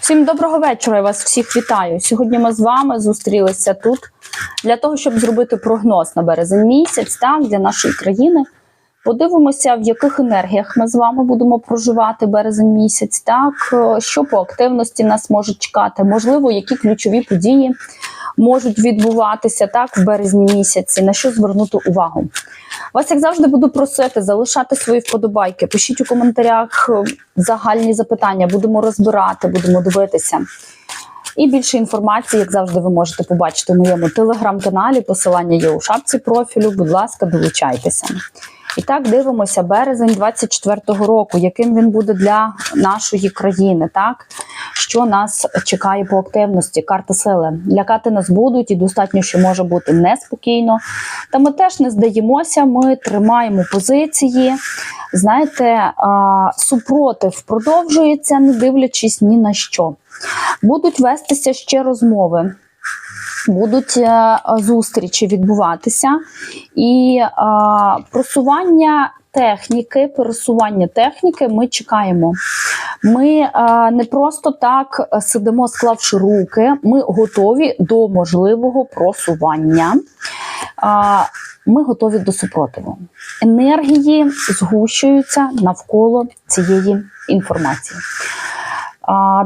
Всім доброго вечора. Я вас всіх вітаю. Сьогодні ми з вами зустрілися тут для того, щоб зробити прогноз на березень місяць, так, для нашої країни. Подивимося, в яких енергіях ми з вами будемо проживати березень місяць, так, що по активності нас може чекати, можливо, які ключові події можуть відбуватися так в березні місяці, на що звернути увагу. Вас, як завжди, буду просити залишати свої вподобайки. Пишіть у коментарях е, загальні запитання, будемо розбирати, будемо дивитися. І більше інформації, як завжди, ви можете побачити в моєму телеграм-каналі. Посилання є у шапці профілю. Будь ласка, долучайтеся. І так дивимося березень 24-го року, яким він буде для нашої країни, так що нас чекає по активності, карта сили. Лякати нас будуть, і достатньо, що може бути неспокійно. Та ми теж не здаємося, ми тримаємо позиції. Знаєте, супротив продовжується, не дивлячись ні на що. Будуть вестися ще розмови. Будуть е, зустрічі відбуватися, і е, просування техніки, пересування техніки ми чекаємо. Ми е, не просто так сидимо, склавши руки, ми готові до можливого просування. Е, ми готові до супротиву. Енергії згущуються навколо цієї інформації.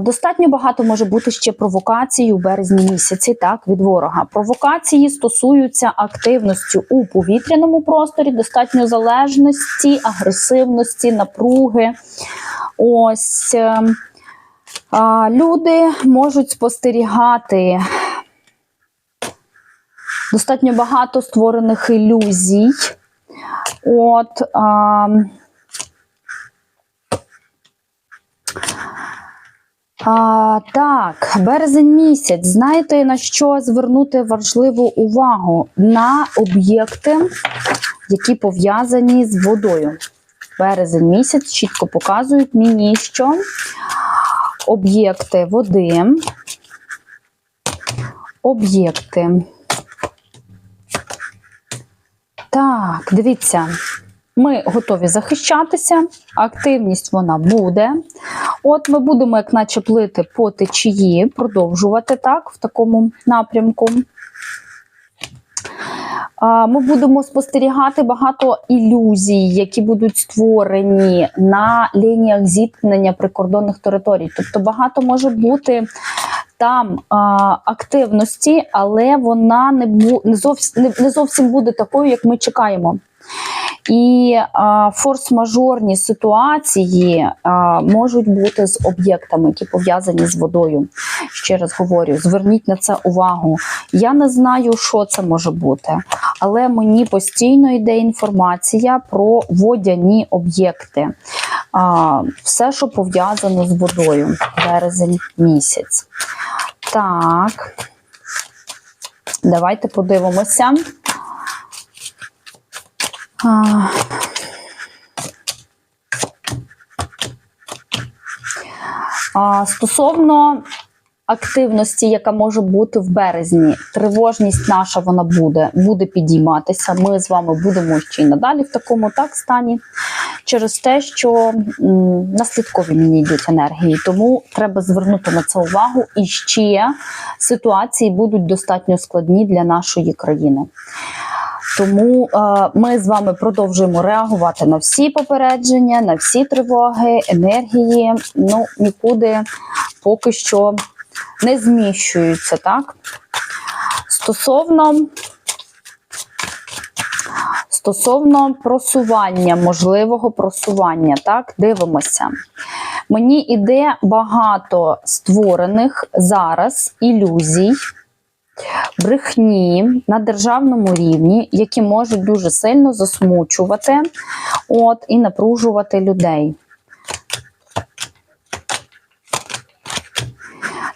Достатньо багато може бути ще провокацій у березні місяці, так, від ворога. Провокації стосуються активності у повітряному просторі, достатньо залежності, агресивності, напруги. Ось е, люди можуть спостерігати достатньо багато створених ілюзій. От. А, А, так, березень місяць. Знаєте, на що звернути важливу увагу? На об'єкти, які пов'язані з водою. Березень місяць чітко показують мені, що об'єкти води, об'єкти. Так, дивіться. Ми готові захищатися, активність вона буде. От ми будемо, як наче плити по течії, продовжувати так, в такому напрямку. Ми будемо спостерігати багато ілюзій, які будуть створені на лініях зіткнення прикордонних територій. Тобто багато може бути там а, активності, але вона не, не, зовсім, не, не зовсім буде такою, як ми чекаємо. І форс-мажорні ситуації а, можуть бути з об'єктами, які пов'язані з водою. Ще раз говорю, зверніть на це увагу. Я не знаю, що це може бути, але мені постійно йде інформація про водяні об'єкти. Все, що пов'язано з водою, березень місяць. Так, давайте подивимося. А, Стосовно активності, яка може бути в березні, тривожність наша вона буде буде підійматися. Ми з вами будемо ще й надалі в такому так стані через те, що наслідкові мені йдуть енергії, тому треба звернути на це увагу. І ще ситуації будуть достатньо складні для нашої країни. Тому е, ми з вами продовжуємо реагувати на всі попередження, на всі тривоги, енергії. Ну нікуди поки що не зміщуються. Так? Стосовно стосовно просування, можливого просування, так, дивимося. Мені іде багато створених зараз ілюзій брехні на державному рівні, які можуть дуже сильно засмучувати от, і напружувати людей.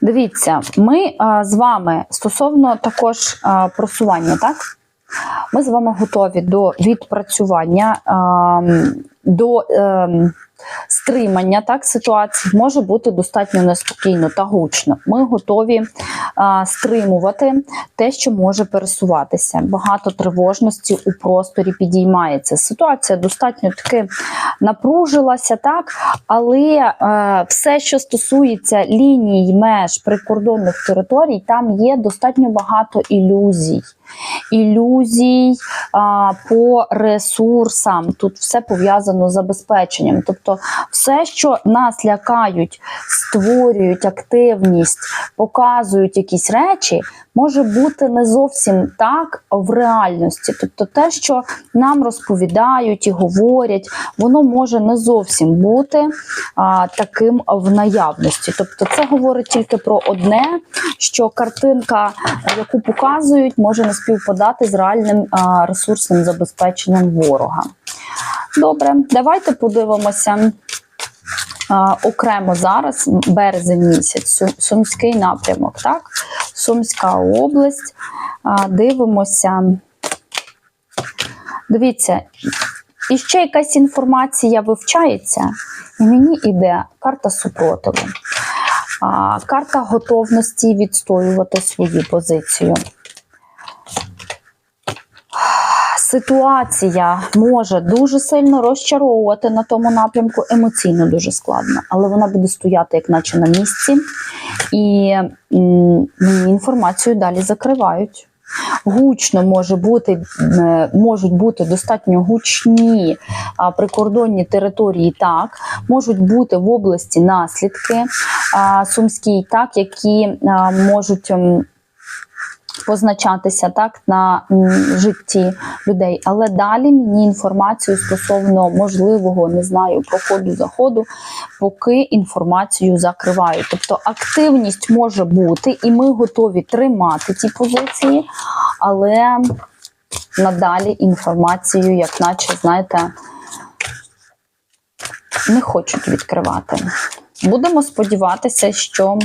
Дивіться, ми а, з вами стосовно також а, просування, так? Ми з вами готові до відпрацювання, а, до. А, стримання так, ситуації може бути достатньо неспокійно та гучно. Ми готові а, стримувати те, що може пересуватися. Багато тривожності у просторі підіймається. Ситуація достатньо таки напружилася, так, але е, все, що стосується ліній меж прикордонних територій, там є достатньо багато ілюзій. Ілюзій а, по ресурсам. Тут все пов'язано з забезпеченням. Тобто, все, що нас лякають, створюють активність, показують якісь речі, може бути не зовсім так в реальності. Тобто, те, що нам розповідають і говорять, воно може не зовсім бути а, таким в наявності. Тобто, це говорить тільки про одне, що картинка, яку показують, може не співпадати з реальним ресурсним забезпеченням ворога. Добре, давайте подивимося. Окремо зараз березень місяць, Сум- Сумський напрямок, так? Сумська область. Дивимося. Дивіться, і ще якась інформація вивчається, і мені йде карта супротиву. Карта готовності відстоювати свою позицію. Ситуація може дуже сильно розчаровувати на тому напрямку, емоційно дуже складно, але вона буде стояти, як наче на місці, і інформацію далі закривають. Гучно може бути, е, можуть бути достатньо гучні прикордонні території, так, можуть бути в області наслідки а, сумській, так, які можуть. Позначатися так на житті людей. Але далі мені інформацію стосовно можливого, не знаю, проходу заходу, поки інформацію закриваю. Тобто активність може бути, і ми готові тримати ті позиції, але надалі інформацію, як наче, знаєте, не хочуть відкривати. Будемо сподіватися, що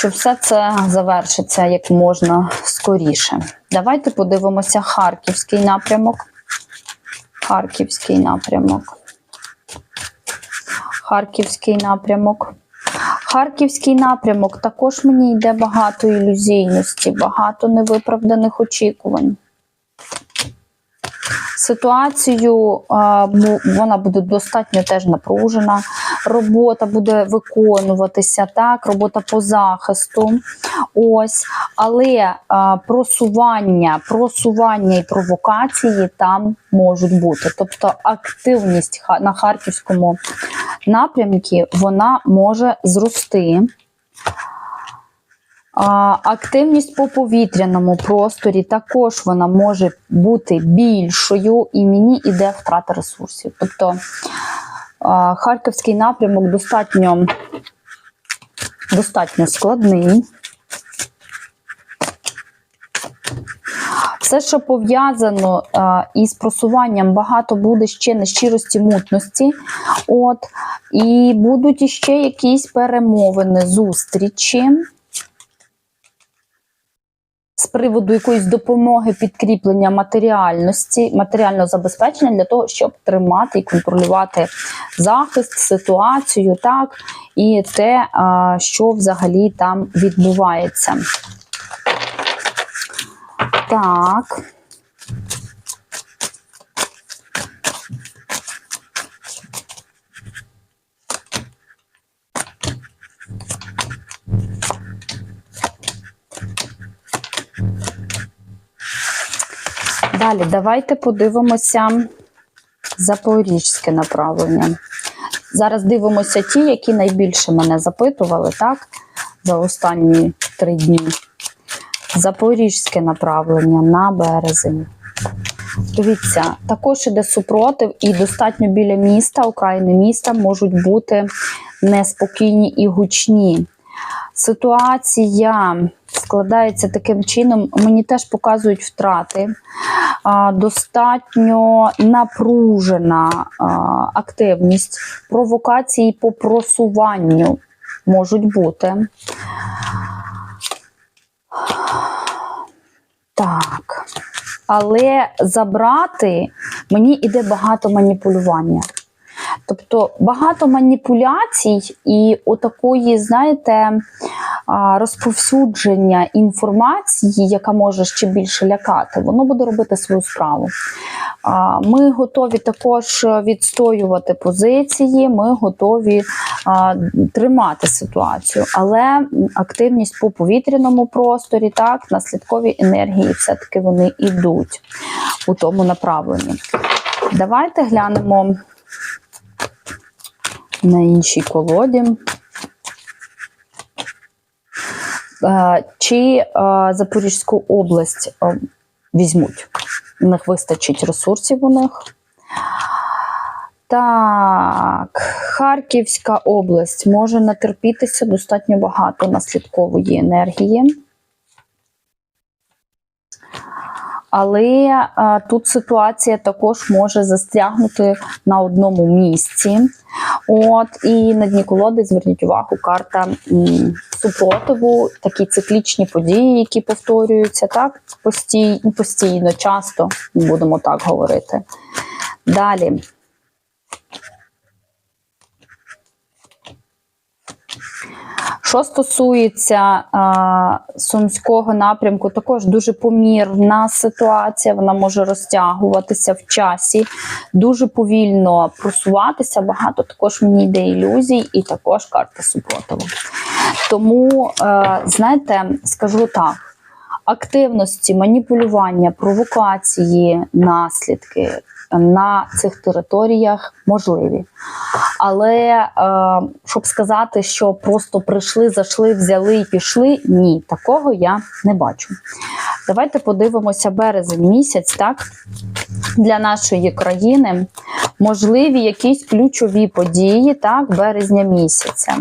що все це завершиться як можна скоріше. Давайте подивимося Харківський напрямок. Харківський напрямок. Харківський напрямок. Харківський напрямок також мені йде багато ілюзійності, багато невиправданих очікувань. Ситуацію вона буде достатньо теж напружена. Робота буде виконуватися, так, робота по захисту. Ось, але просування, просування і провокації там можуть бути. Тобто активність на харківському напрямку вона може зрости. Активність по повітряному просторі також вона може бути більшою, і мені іде втрата ресурсів. Тобто Харківський напрямок достатньо, достатньо складний. Все, що пов'язано із просуванням, багато буде ще нещирості мутності. От, і будуть іще якісь перемовини, зустрічі з приводу якоїсь допомоги підкріплення матеріальності, матеріального забезпечення для того, щоб тримати і контролювати захист, ситуацію, так, і те, що взагалі там відбувається. Так. Далі давайте подивимося запорізьке направлення. Зараз дивимося ті, які найбільше мене запитували, так, за останні три дні. Запорізьке направлення на березень. Дивіться, також іде супротив, і достатньо біля міста, окраїни міста можуть бути неспокійні і гучні. Ситуація складається таким чином, мені теж показують втрати. Достатньо напружена активність, провокації по просуванню можуть бути. Так. але забрати мені іде багато маніпулювання. Тобто багато маніпуляцій і отакої, знаєте, розповсюдження інформації, яка може ще більше лякати, воно буде робити свою справу. Ми готові також відстоювати позиції, ми готові тримати ситуацію, але активність по повітряному просторі, так, наслідкові енергії, все-таки вони йдуть у тому направленні. Давайте глянемо на іншій колоді. Чи Запорізьку область візьмуть? У них вистачить ресурсів у них. Так, Харківська область може натерпітися достатньо багато наслідкової енергії. Але е, тут ситуація також може застрягнути на одному місці. От і на дні колоди зверніть увагу, карта м, супротиву, такі циклічні події, які повторюються, так постійно, постійно, часто будемо так говорити. Далі. Що стосується а, сумського напрямку, також дуже помірна ситуація. Вона може розтягуватися в часі, дуже повільно просуватися. Багато також мені йде ілюзій, і також карта супротиву. Тому, е, знаєте, скажу так: активності, маніпулювання, провокації, наслідки на цих територіях можливі. Але е, щоб сказати, що просто прийшли, зайшли, взяли і пішли, ні, такого я не бачу. Давайте подивимося березень місяць, так? Для нашої країни можливі якісь ключові події, так, березня місяця.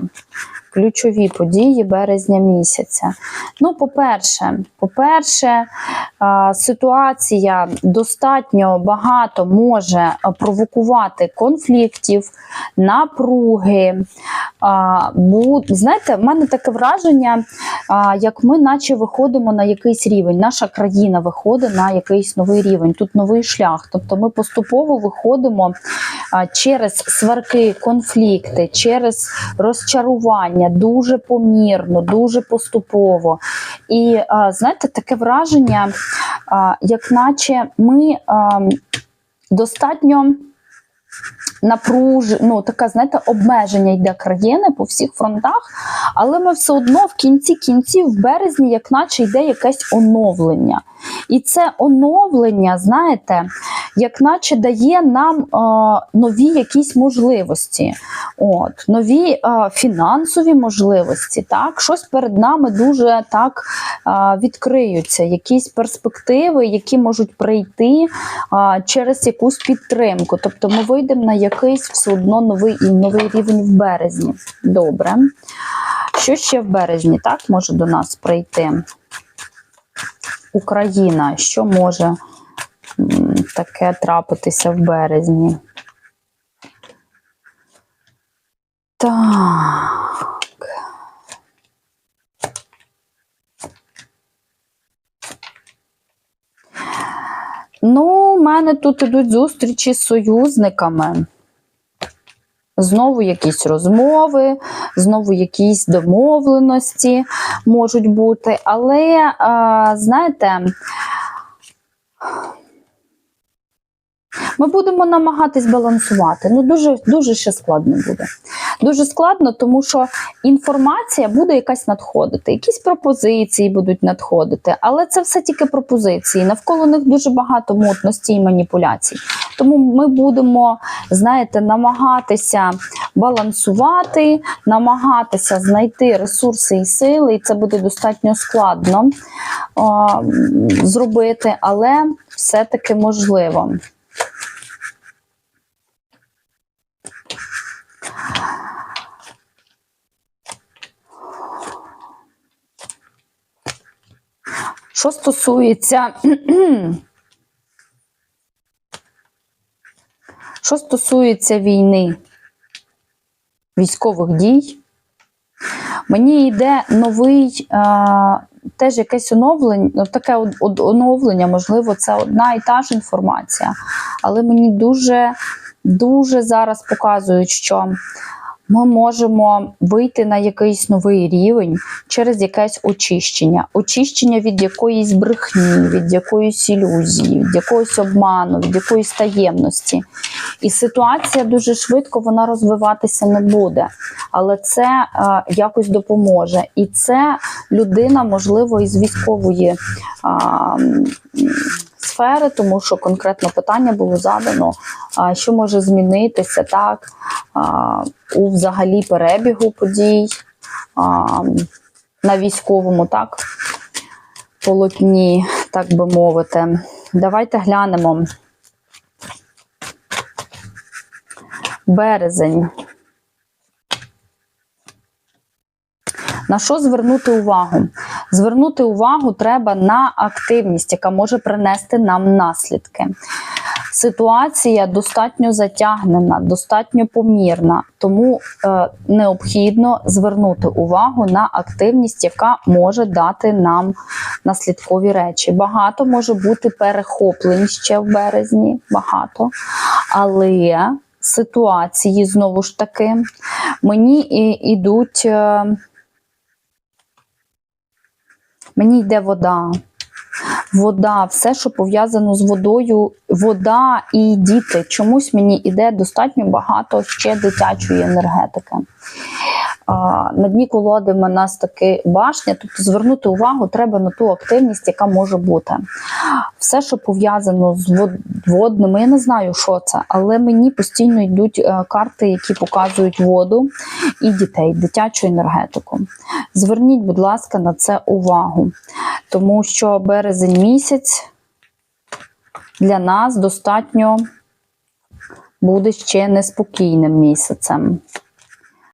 Ключові події березня місяця. Ну, по-перше, по-перше, ситуація достатньо багато може провокувати конфліктів, напруги. Знаєте, в мене таке враження, як ми наче виходимо на якийсь рівень. Наша країна виходить на якийсь новий рівень. Тут новий шлях. Тобто ми поступово виходимо через сварки, конфлікти, через розчарування, дуже помірно, дуже поступово. І знаєте, таке враження, як наче ми достатньо напруж... ну, таке, знаєте, обмеження йде країни по всіх фронтах, але ми все одно в кінці кінців, в березні, як наче йде якесь оновлення. І це оновлення, знаєте, як наче дає нам е, нові якісь можливості, от, нові е, фінансові можливості. Так? Щось перед нами дуже так е, відкриються, якісь перспективи, які можуть прийти е, через якусь підтримку. Тобто ми вийдемо на якийсь все одно новий і новий рівень в березні. Добре. Що ще в березні так може до нас прийти? Україна, що може таке трапитися в березні? Так. Ну, у мене тут ідуть зустрічі з союзниками. Знову якісь розмови, знову якісь домовленості можуть бути. Але, знаєте, ми будемо намагатись балансувати. Ну, дуже, дуже ще складно буде. Дуже складно, тому що інформація буде якась надходити, якісь пропозиції будуть надходити, але це все тільки пропозиції. Навколо них дуже багато мутності і маніпуляцій. Тому ми будемо, знаєте, намагатися балансувати, намагатися знайти ресурси і сили, і це буде достатньо складно о, зробити, але все-таки можливо. Що стосується Що стосується війни, військових дій, мені йде новий, а, теж якесь оновлення, ну, таке оновлення, можливо, це одна і та ж інформація. Але мені дуже, дуже зараз показують, що ми можемо вийти на якийсь новий рівень через якесь очищення. Очищення від якоїсь брехні, від якоїсь ілюзії, від якогось обману, від якоїсь таємності. І ситуація дуже швидко вона розвиватися не буде. Але це е, якось допоможе. І це людина, можливо, із військової м, сфери, тому що конкретно питання було задано, що може змінитися так у взагалі перебігу подій на військовому так полотні, так би мовити. Давайте глянемо. Березень. На що звернути увагу? Звернути увагу треба на активність, яка може принести нам наслідки. Ситуація достатньо затягнена, достатньо помірна, тому е, необхідно звернути увагу на активність, яка може дати нам наслідкові речі. Багато може бути перехоплень ще в березні, багато, але ситуації знову ж таки мені і, ідуть. Е, Мені йде вода. Вода, все, що пов'язано з водою, вода і діти. Чомусь мені йде достатньо багато ще дитячої енергетики. На дні колоди в нас таки башня, тобто звернути увагу треба на ту активність, яка може бути. Все, що пов'язано з водними, я не знаю, що це, але мені постійно йдуть е, карти, які показують воду і дітей, дитячу енергетику. Зверніть, будь ласка, на це увагу, тому що березень місяць для нас достатньо буде ще неспокійним місяцем.